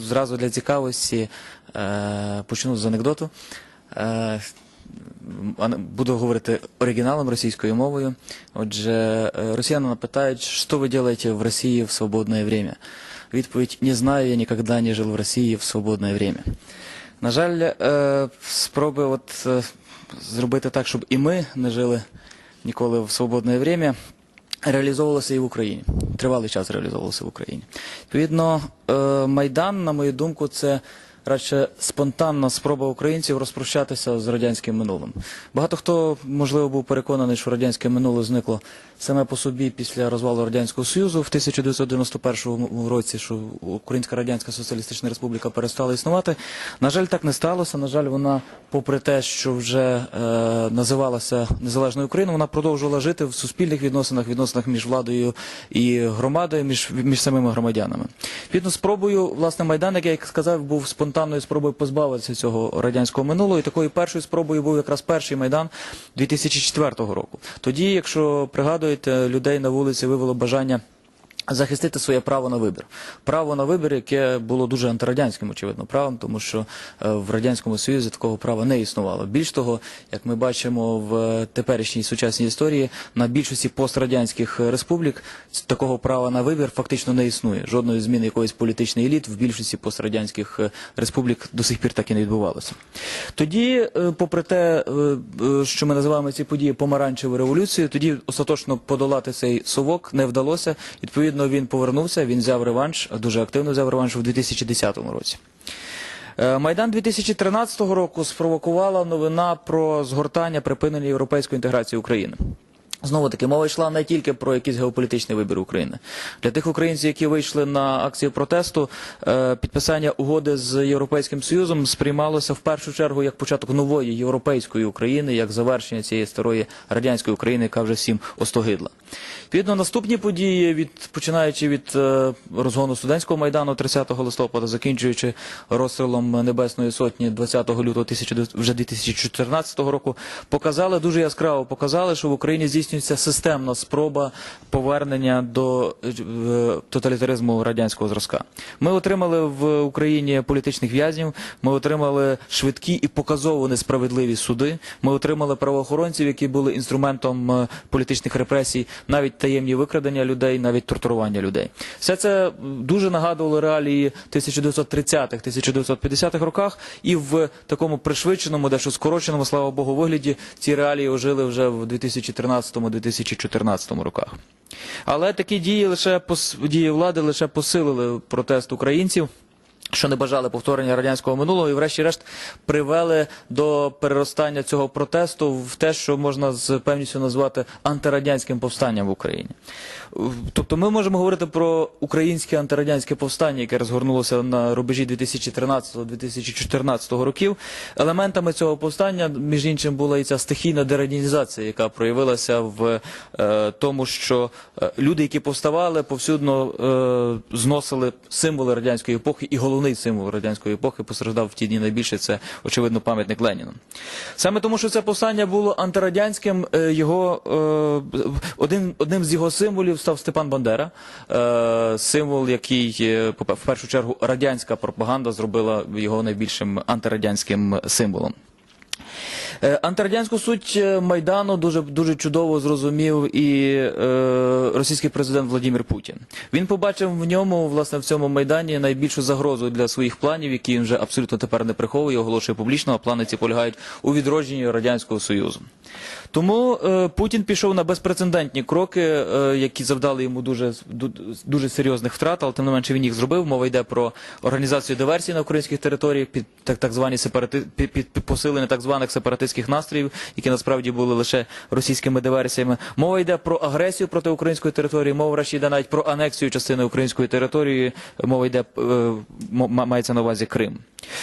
зразу для цікавості е, почну з анекдоту. Е, Буду говорити оригіналом російською мовою. Отже, е, росіяни питають, що ви робите в Росії в свободне время? Відповідь не знаю, я ніколи не жив в Росії в свободне время. На жаль, спроби от, зробити так, щоб і ми не жили ніколи в свободне время, реалізовувалося і в Україні. Тривалий час реалізовувалося в Україні. Відповідно, е, Майдан, на мою думку, це радше спонтанна спроба українців розпрощатися з радянським минулим. Багато хто, можливо, був переконаний, що радянське минуле зникло саме по собі після розвалу Радянського Союзу в 1991 році, що Українська Радянська Соціалістична Республіка перестала існувати. На жаль, так не сталося. На жаль, вона, попри те, що вже е, називалася Незалежною Україною, вона продовжувала жити в суспільних відносинах, відносинах між владою і громадою, між, між самими громадянами. Відно спробою, власне, Майдан, як я сказав, був спонтанною спробою позбавитися цього радянського минулого. І такою першою спробою був якраз перший Майдан 2004 року. Тоді, якщо пригадуєте, людей на вулиці вивело бажання захистити своє право на вибір. Право на вибір, яке було дуже антирадянським, очевидно, правом, тому що е, в Радянському Союзі такого права не існувало. Більш того, як ми бачимо в теперішній сучасній історії, на більшості пострадянських республік такого права на вибір фактично не існує. Жодної зміни якоїсь політичної еліт в більшості пострадянських е, республік до сих пір так і не відбувалося. Тоді, е, попри те, е, е, що ми називаємо ці події помаранчевою революцією, тоді остаточно подолати цей совок не вдалося. Відповідно, він повернувся, він взяв реванш, дуже активно взяв реванш у 2010 році. Е, Майдан 2013 року спровокувала новина про згортання припинення європейської інтеграції України. Знову таки, мова йшла не тільки про якийсь геополітичний вибір України. Для тих українців, які вийшли на акцію протесту, е, підписання угоди з Європейським Союзом сприймалося в першу чергу як початок нової європейської України, як завершення цієї старої радянської України, яка вже всім остогидла. Відповідно, наступні події, від починаючи від е, розгону студентського майдану 30 листопада, закінчуючи розстрілом Небесної Сотні 20 лютого 1900 вже 2014 року, показали дуже яскраво, показали, що в Україні здійснюється системна спроба повернення до е, тоталітаризму радянського зразка. Ми отримали в Україні політичних в'язнів, ми отримали швидкі і показово несправедливі суди. Ми отримали правоохоронців, які були інструментом е, політичних репресій, навіть таємні викрадення людей, навіть тортурування людей. Все це дуже нагадувало реалії 1930-х, 1950-х роках, і в такому пришвидшеному, дещо скороченому, слава Богу, вигляді ці реалії ожили вже в 2013-2014 роках. Але такі дії лише дії влади лише посилили протест українців. Що не бажали повторення радянського минулого, і врешті-решт привели до переростання цього протесту в те, що можна з певністю назвати антирадянським повстанням в Україні. Тобто ми можемо говорити про українське антирадянське повстання, яке розгорнулося на рубежі 2013-2014 років. Елементами цього повстання, між іншим, була і ця стихійна дерадянізація, яка проявилася в е, тому, що е, люди, які повставали, повсюдно е, зносили символи радянської епохи, і головний символ радянської епохи постраждав в ті дні найбільше. Це очевидно пам'ятник Леніну. Саме тому, що це повстання було антирадянським, е, його е, один одним з його символів став Степан Бандера, е, символ, який в першу чергу радянська пропаганда зробила його найбільшим антирадянським символом. Е, Антирадянську суть е, Майдану дуже, дуже чудово зрозумів і е, російський президент Владимир Путін. Він побачив в ньому, власне, в цьому Майдані найбільшу загрозу для своїх планів, які він вже абсолютно тепер не приховує, оголошує публічно, а плани ці полягають у відродженні Радянського Союзу. Тому е, Путін пішов на безпрецедентні кроки, е, які завдали йому дуже, дуже серйозних втрат, але тим не менше він їх зробив. Мова йде про організацію диверсій на українських територіях, під так, так звані сепарати, під, під, під посилення так званих сепаратистських настроїв, які насправді були лише російськими диверсіями. Мова йде про агресію проти української території, мова врешті йде навіть про анексію частини української території, мова йде е, мається на увазі Крим.